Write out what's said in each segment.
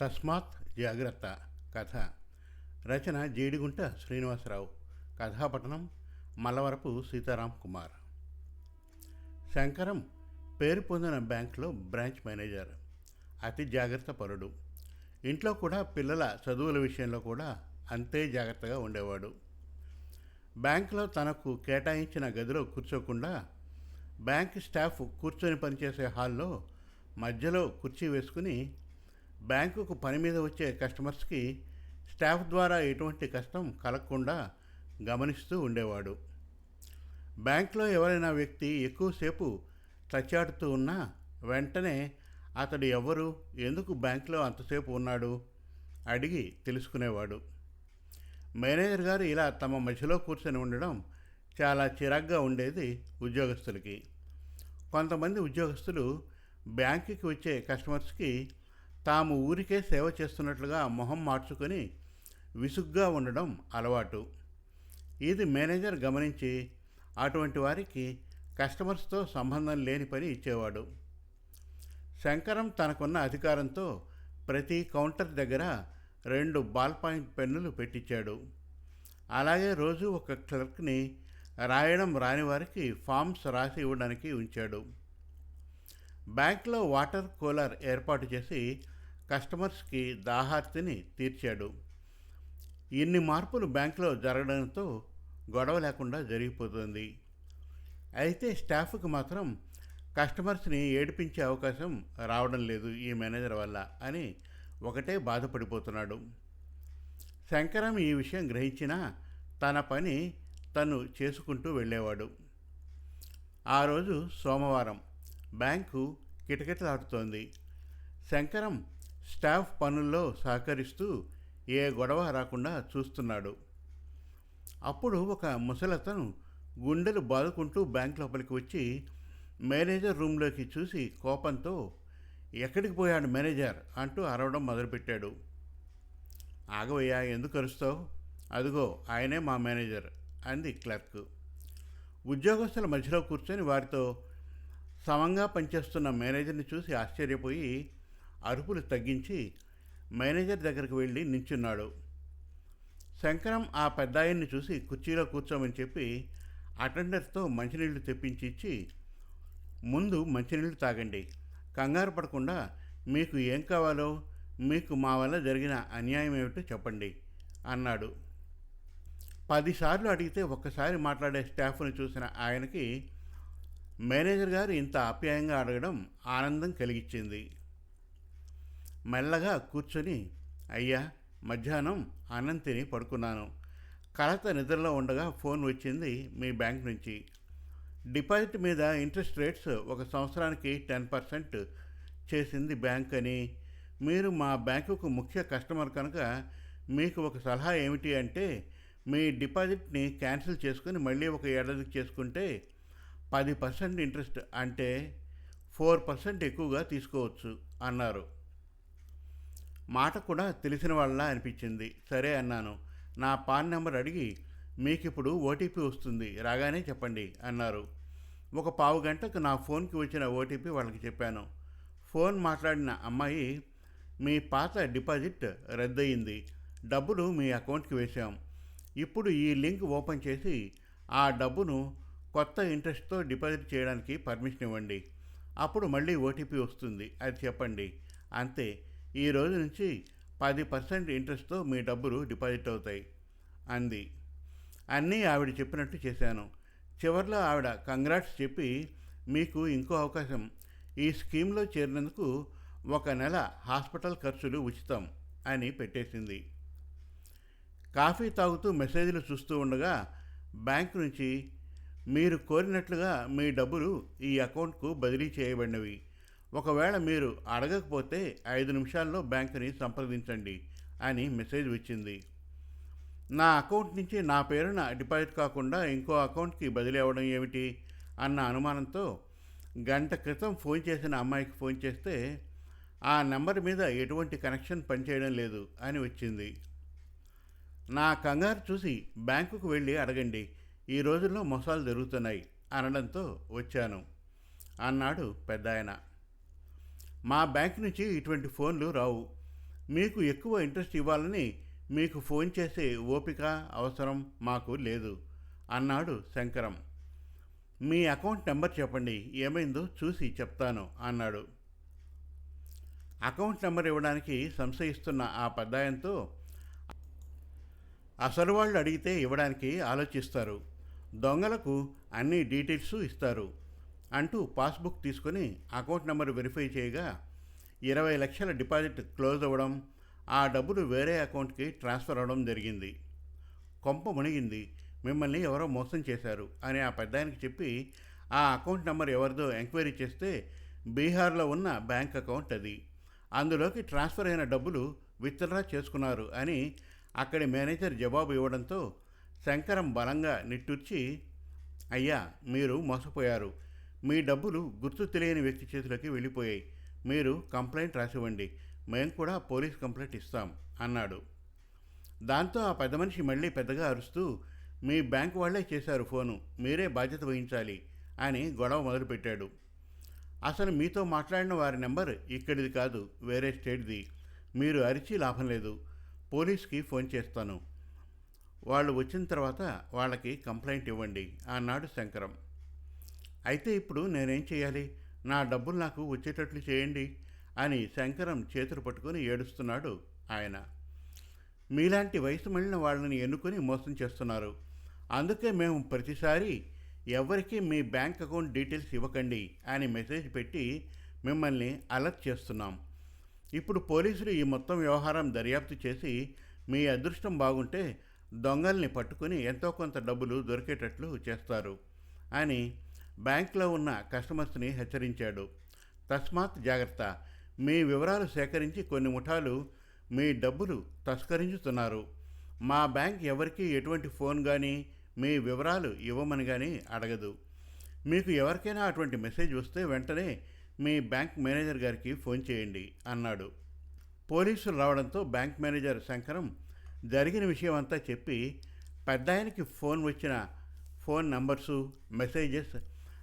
తస్మాత్ జాగ్రత్త. కథ. రచన జీడిగుంట శ్రీనివాసరావు. కథాపట్టణం మల్లవరపు సీతారాం కుమార్. శంకరం పేరు పొందిన బ్యాంకులో బ్రాంచ్ మేనేజర్. అతి జాగ్రత్త పరుడు. ఇంట్లో కూడా పిల్లల చదువుల విషయంలో కూడా అంతే జాగ్రత్తగా ఉండేవాడు. బ్యాంకులో తనకు కేటాయించిన గదిలో కూర్చోకుండా బ్యాంక్ స్టాఫ్ కూర్చొని పనిచేసే హాల్లో మధ్యలో కుర్చీ వేసుకుని బ్యాంకుకు పని మీద వచ్చే కస్టమర్స్కి స్టాఫ్ ద్వారా ఎటువంటి కష్టం కలగకుండా గమనిస్తూ ఉండేవాడు. బ్యాంక్లో ఎవరైనా వ్యక్తి ఎక్కువసేపు తచ్చాడుతూ ఉన్నా వెంటనే అతడు ఎవరు ఎందుకు బ్యాంకులో అంతసేపు ఉన్నాడు? అడిగి తెలుసుకునేవాడు. మేనేజర్ గారు ఇలా తమ మధ్యలో కూర్చొని ఉండడం చాలా చిరాగ్గా ఉండేది ఉద్యోగస్తులకి. కొంతమంది ఉద్యోగస్తులు బ్యాంకుకి వచ్చే కస్టమర్స్కి తాము ఊరికే సేవ చేస్తున్నట్లుగా మొహం మార్చుకొని విసుగ్గా ఉండడం అలవాటు. ఇది మేనేజర్ గమనించి అటువంటి వారికి కస్టమర్స్తో సంబంధం లేని పని ఇచ్చేవాడు. శంకరం తనకున్న అధికారంతో ప్రతి కౌంటర్ దగ్గర రెండు బాల్ పాయింట్ పెన్నులు పెట్టించాడు అలాగే రోజు ఒక క్లర్క్ని రాయడం రాని వారికి ఫామ్స్ రాసి ఇవ్వడానికి ఉంచాడు. బ్యాంక్లో వాటర్ కూలర్ ఏర్పాటు చేసి కస్టమర్స్కి దాహార్తిని తీర్చాడు. ఇన్ని మార్పులు బ్యాంకులో జరగడంతో గొడవ లేకుండా జరిగిపోతుంది. అయితే స్టాఫ్కి మాత్రం కస్టమర్స్ని ఏడిపించే అవకాశం రావడం లేదు ఈ మేనేజర్ వల్ల అని ఒకటే బాధపడిపోతున్నాడు. శంకరం ఈ విషయం గ్రహించినా తన పని తను చేసుకుంటూ వెళ్ళేవాడు. ఆ రోజు సోమవారం బ్యాంకు కిటకిటలాడుతోంది. శంకరం స్టాఫ్ పనుల్లో సహకరిస్తూ ఏ గొడవ రాకుండా చూస్తున్నాడు. అప్పుడు ఒక ముసలతను గుండెలు బాదుకుంటూ బ్యాంక్ లోపలికి వచ్చి మేనేజర్ రూమ్లోకి చూసి కోపంతో ఎక్కడికి పోయాడు మేనేజర్? అంటూ అరవడం మొదలుపెట్టాడు. ఆగవయ్యా ఎందుకు అరుస్తావు? అదిగో ఆయనే మా మేనేజర్ అంది క్లర్క్. ఉద్యోగస్తుల మధ్యలో కూర్చొని వారితో సమంగా పనిచేస్తున్న మేనేజర్ని చూసి ఆశ్చర్యపోయి అరుపులు తగ్గించి మేనేజర్ దగ్గరికి వెళ్ళి నించున్నాడు. శంకరం ఆ పెద్దాయన్ని చూసి కుర్చీలో కూర్చోమని చెప్పి అటెండర్తో మంచినీళ్ళు తెప్పించి ఇచ్చి ముందు మంచినీళ్ళు తాగండి. కంగారు పడకుండా మీకు ఏం కావాలో మీకు మా వల్ల జరిగిన అన్యాయం ఏమిటో చెప్పండి అన్నాడు. పదిసార్లు అడిగితే ఒక్కసారి మాట్లాడే స్టాఫ్ను చూసిన ఆయనకి మేనేజర్ గారు ఇంత ఆప్యాయంగా అడగడం ఆనందం కలిగించింది మెల్లగా కూర్చొని అయ్యా మధ్యాహ్నం అనంతిని తిని పడుకున్నాను. కలత నిద్రలో ఉండగా ఫోన్ వచ్చింది మీ బ్యాంక్ నుంచి. డిపాజిట్ మీద ఇంట్రెస్ట్ రేట్స్ ఒక సంవత్సరానికి టెన్ పర్సెంట్ చేసింది బ్యాంక్ అని. మీరు మా బ్యాంకుకు ముఖ్య కస్టమర్ కనుక మీకు ఒక సలహా ఏమిటి అంటే మీ డిపాజిట్ని క్యాన్సిల్ చేసుకుని మళ్ళీ ఒక ఏడాదికి చేసుకుంటే పది పర్సెంట్ ఇంట్రెస్ట్ అంటే ఫోర్ పర్సెంట్ ఎక్కువగా తీసుకోవచ్చు అన్నారు. మాట కూడా తెలిసిన వాళ్ళ అనిపించింది. సరే అన్నాను. నా పాన్ నెంబర్ అడిగి మీకు ఇప్పుడు ఓటీపీ వస్తుంది. రాగానే చెప్పండి అన్నారు. ఒక పావు గంటకు నా ఫోన్కి వచ్చిన ఓటీపీ వాళ్ళకి చెప్పాను. ఫోన్ మాట్లాడిన అమ్మాయి మీ పాత డిపాజిట్ రద్దయింది. డబ్బులు మీ అకౌంట్కి వేశాం. ఇప్పుడు ఈ లింక్ ఓపెన్ చేసి ఆ డబ్బును కొత్త ఇంట్రెస్ట్తో డిపాజిట్ చేయడానికి పర్మిషన్ ఇవ్వండి. అప్పుడు మళ్ళీ ఓటీపీ వస్తుంది. అది చెప్పండి. అంతే. ఈ రోజు నుంచి పది పర్సెంట్ ఇంట్రెస్ట్తో మీ డబ్బులు డిపాజిట్ అవుతాయి అంది. అన్నీ ఆవిడ చెప్పినట్టు చేశాను. చివరిలో ఆవిడ కంగ్రాట్స్ చెప్పి మీకు ఇంకో అవకాశం. ఈ స్కీమ్లో చేరినందుకు ఒక నెల హాస్పిటల్ ఖర్చులు ఉచితం అని పెట్టేసింది. కాఫీ తాగుతూ మెసేజ్లు చూస్తూ ఉండగా బ్యాంక్ నుంచి మీరు కోరినట్లుగా మీ డబ్బులు ఈ అకౌంట్కు బదిలీ చేయబడినవి. ఒకవేళ మీరు అడగకపోతే ఐదు నిమిషాల్లో బ్యాంకుని సంప్రదించండి అని మెసేజ్ వచ్చింది నా అకౌంట్ నుంచి నా పేరున డిపాజిట్ కాకుండా ఇంకో అకౌంట్కి బదిలీ అవ్వడం ఏమిటి? అన్న అనుమానంతో గంట క్రితం ఫోన్ చేసిన అమ్మాయికి ఫోన్ చేస్తే ఆ నెంబర్ మీద ఎటువంటి కనెక్షన్ పనిచేయడం లేదు అని వచ్చింది. నా కంగారు చూసి బ్యాంకుకు వెళ్ళి అడగండి ఈ రోజుల్లో మోసాలు జరుగుతున్నాయి అనడంతో వచ్చాను అన్నాడు పెద్దాయన. మా బ్యాంక్ నుంచి ఇటువంటి ఫోన్లు రావు. మీకు ఎక్కువ ఇంట్రెస్ట్ ఇవ్వాలని మీకు ఫోన్ చేసే ఓపిక అవసరం మాకు లేదు అన్నాడు శంకరం. మీ అకౌంట్ నెంబర్ చెప్పండి ఏమైందో చూసి చెప్తాను అన్నాడు. అకౌంట్ నెంబర్ ఇవ్వడానికి సంశయిస్తున్న ఆ పెద్దాయంతో అసలు వాళ్ళు అడిగితే ఇవ్వడానికి ఆలోచిస్తారు. దొంగలకు అన్ని డీటెయిల్స్ ఇస్తారు. అంటూ పాస్బుక్ తీసుకొని అకౌంట్ నెంబర్ వెరిఫై చేయగా ఇరవై లక్షల డిపాజిట్ క్లోజ్ అవ్వడం ఆ డబ్బులు వేరే అకౌంట్కి ట్రాన్స్ఫర్ అవ్వడం జరిగింది. కొంప మునిగింది. మిమ్మల్ని ఎవరో మోసం చేశారు అని ఆ పెద్దాయనకి చెప్పి ఆ అకౌంట్ నెంబర్ ఎవరిదో ఎంక్వైరీ చేస్తే బీహార్లో ఉన్న బ్యాంక్ అకౌంట్ అది. అందులోకి ట్రాన్స్ఫర్ అయిన డబ్బులు విత్డ్రా చేసుకున్నారు అని అక్కడి మేనేజర్ జవాబు ఇవ్వడంతో శంకరం బలంగా నిట్టూర్చి అయ్యా మీరు మోసపోయారు. మీ డబ్బులు గుర్తు తెలియని వ్యక్తి చేతిలోకి వెళ్ళిపోయాయి. మీరు కంప్లైంట్ రాసివ్వండి. మేము కూడా పోలీస్ కంప్లైంట్ ఇస్తాం అన్నాడు. దాంతో ఆ పెద్ద మనిషి మళ్ళీ పెద్దగా అరుస్తూ మీ బ్యాంక్ వాళ్ళే చేశారు ఫోను మీరే బాధ్యత వహించాలి అని గొడవ మొదలుపెట్టాడు. అసలు మీతో మాట్లాడిన వారి నెంబర్ ఇక్కడిది కాదు వేరే స్టేట్ది. మీరు అరిచి లాభం లేదు. పోలీస్కి ఫోన్ చేస్తాను. వాళ్ళు వచ్చిన తర్వాత వాళ్ళకి కంప్లైంట్ ఇవ్వండి అన్నాడు శంకరం. అయితే ఇప్పుడు నేనేం చేయాలి? నా డబ్బులు నాకు వచ్చేటట్లు చేయండి అని శంకరం చేతులు పట్టుకొని ఏడుస్తున్నాడు ఆయన. మీలాంటి వయసు మళ్ళిన వాళ్ళని ఎన్నుకొని మోసం చేస్తున్నారు. అందుకే మేము ప్రతిసారి ఎవరికి మీ బ్యాంక్ అకౌంట్ డీటెయిల్స్ ఇవ్వకండి అని మెసేజ్ పెట్టి మిమ్మల్ని అలర్ట్ చేస్తున్నాం. ఇప్పుడు పోలీసులు ఈ మొత్తం వ్యవహారం దర్యాప్తు చేసి మీ అదృష్టం బాగుంటే దొంగల్ని పట్టుకుని ఎంతో కొంత డబ్బులు దొరికేటట్లు చేస్తారు అని బ్యాంక్లో ఉన్న కస్టమర్స్ని హెచ్చరించాడు. తస్మాత్ జాగ్రత్త. మీ వివరాలు సేకరించి కొన్ని ముఠాలు మీ డబ్బులు తస్కరించుతున్నారు. మా బ్యాంక్ ఎవరికి ఎటువంటి ఫోన్ కానీ మీ వివరాలు ఇవ్వమని కానీ అడగదు. మీకు ఎవరికైనా అటువంటి మెసేజ్ వస్తే వెంటనే మీ బ్యాంక్ మేనేజర్ గారికి ఫోన్ చేయండి అన్నాడు. పోలీసులు రావడంతో బ్యాంక్ మేనేజర్ శంకరం జరిగిన విషయం అంతా చెప్పి పెద్దాయనకి ఫోన్ వచ్చిన ఫోన్ నంబర్సు మెసేజెస్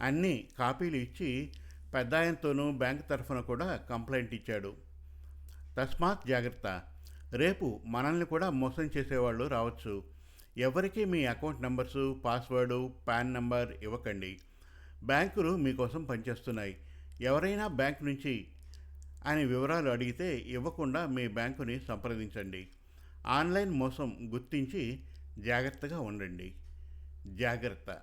అన్ని కాపీలు ఇచ్చి పెద్దాయనతోనూ బ్యాంక్ తరఫున కూడా కంప్లైంట్ ఇచ్చాడు. తస్మాత్ జాగ్రత్త. రేపు మనల్ని కూడా మోసం చేసేవాళ్ళు రావచ్చు. ఎవరికీ మీ account numbers password PAN number ఇవ్వకండి. బ్యాంకులు మీకోసం పనిచేస్తున్నాయి. ఎవరైనా బ్యాంక్ నుంచి అని వివరాలు అడిగితే ఇవ్వకుండా మీ బ్యాంకుని సంప్రదించండి. ఆన్లైన్ మోసం గుర్తించి జాగ్రత్తగా ఉండండి. జాగ్రత్త.